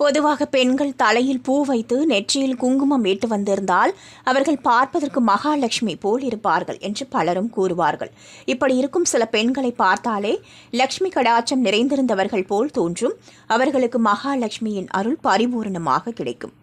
பொதுவாக பெண்கள் தலையில் பூ வைத்து நெற்றியில் குங்குமம் இட்டு வந்திருந்தால் அவர்கள் பார்ப்பதற்கு மகாலட்சுமி போல் இருப்பார்கள் என்று பலரும் கூறுவார்கள். இப்படி இருக்கும் சில பெண்களை பார்த்தாலே லக்ஷ்மி கடாச்சம் நிறைந்திருந்தவர்கள் போல் தோன்றும். அவர்களுக்கு மகாலட்சுமியின் அருள் பரிபூரணமாக கிடைக்கும்.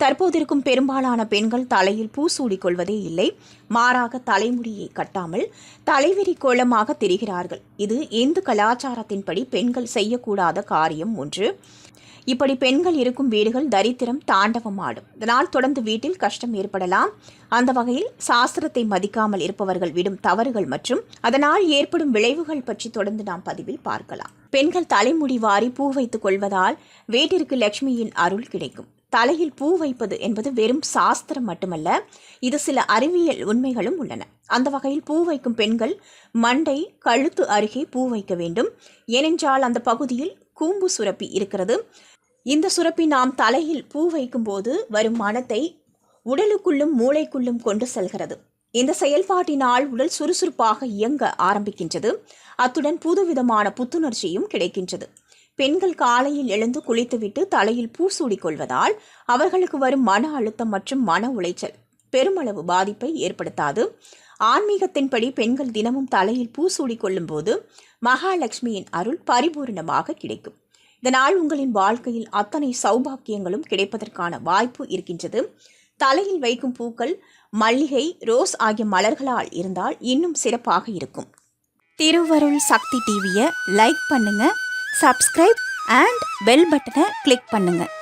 தற்போதிருக்கும் பெரும்பாலான பெண்கள் தலையில் பூ சூடிக் கொள்வதே இல்லை. மாறாக தலைமுடியை கட்டாமல் தலைவிரி கோலமாக தெரிகிறார்கள். இது இந்து கலாச்சாரத்தின்படி பெண்கள் செய்யக்கூடாத காரியம் ஒன்று. இப்படி பெண்கள் இருக்கும் வீடுகள் தரித்திரம் தாண்டவம் ஆடும். இதனால் தொடர்ந்து வீட்டில் கஷ்டம் ஏற்படலாம். அந்த வகையில் சாஸ்திரத்தை மதிக்காமல் இருப்பவர்கள் விடும் தவறுகள் மற்றும் அதனால் ஏற்படும் விளைவுகள் பற்றி தொடர்ந்து நாம் பதிவில் பார்க்கலாம். பெண்கள் தலைமுடி வாரி பூ வைத்துக் கொள்வதால் வீட்டிற்கு லட்சுமியின் அருள் கிடைக்கும். தலையில் பூ வைப்பது என்பது வெறும் சாஸ்திரம் மட்டுமல்ல இது சில அறிவியல் உண்மைகளும் உள்ளன. அந்த வகையில் பூ வைக்கும் பெண்கள் மண்டை கழுத்து அருகே பூ வைக்க வேண்டும். ஏனென்றால் அந்த பகுதியில் கூம்பு சுரப்பி இருக்கிறது. இந்த சுரப்பி நாம் தலையில் பூ வைக்கும்போது வரும் மனத்தை உடலுக்குள்ளும் மூளைக்குள்ளும் கொண்டு செல்கிறது. இந்த செயல்பாட்டினால் உடல் சுறுசுறுப்பாக இயங்க ஆரம்பிக்கின்றது. அத்துடன் புதுவிதமான புத்துணர்ச்சியும் கிடைக்கின்றது. பெண்கள் காலையில் எழுந்து குளித்துவிட்டு தலையில் பூ சூடிக்கொள்வதால் அவர்களுக்கு வரும் மன அழுத்தம் மற்றும் மன உளைச்சல் பெருமளவு பாதிப்பை ஏற்படுத்தாது. ஆன்மீகத்தின்படி பெண்கள் தினமும் தலையில் பூ சூடிக்கொள்ளும் கொள்ளும்போது மகாலட்சுமியின் அருள் பரிபூர்ணமாக கிடைக்கும். இதனால் உங்களின் வாழ்க்கையில் அத்தனை சௌபாக்கியங்களும் கிடைப்பதற்கான வாய்ப்பு இருக்கின்றது. தலையில் வைக்கும் பூக்கள் மல்லிகை ரோஸ் ஆகிய மலர்களால் இருந்தால் இன்னும் சிறப்பாக இருக்கும். திருவருள் சக்தி டிவியை லைக் பண்ணுங்க சப்ஸ்கிரைப் அண்ட் பெல் பட்டனை கிளிக் பண்ணுங்கள்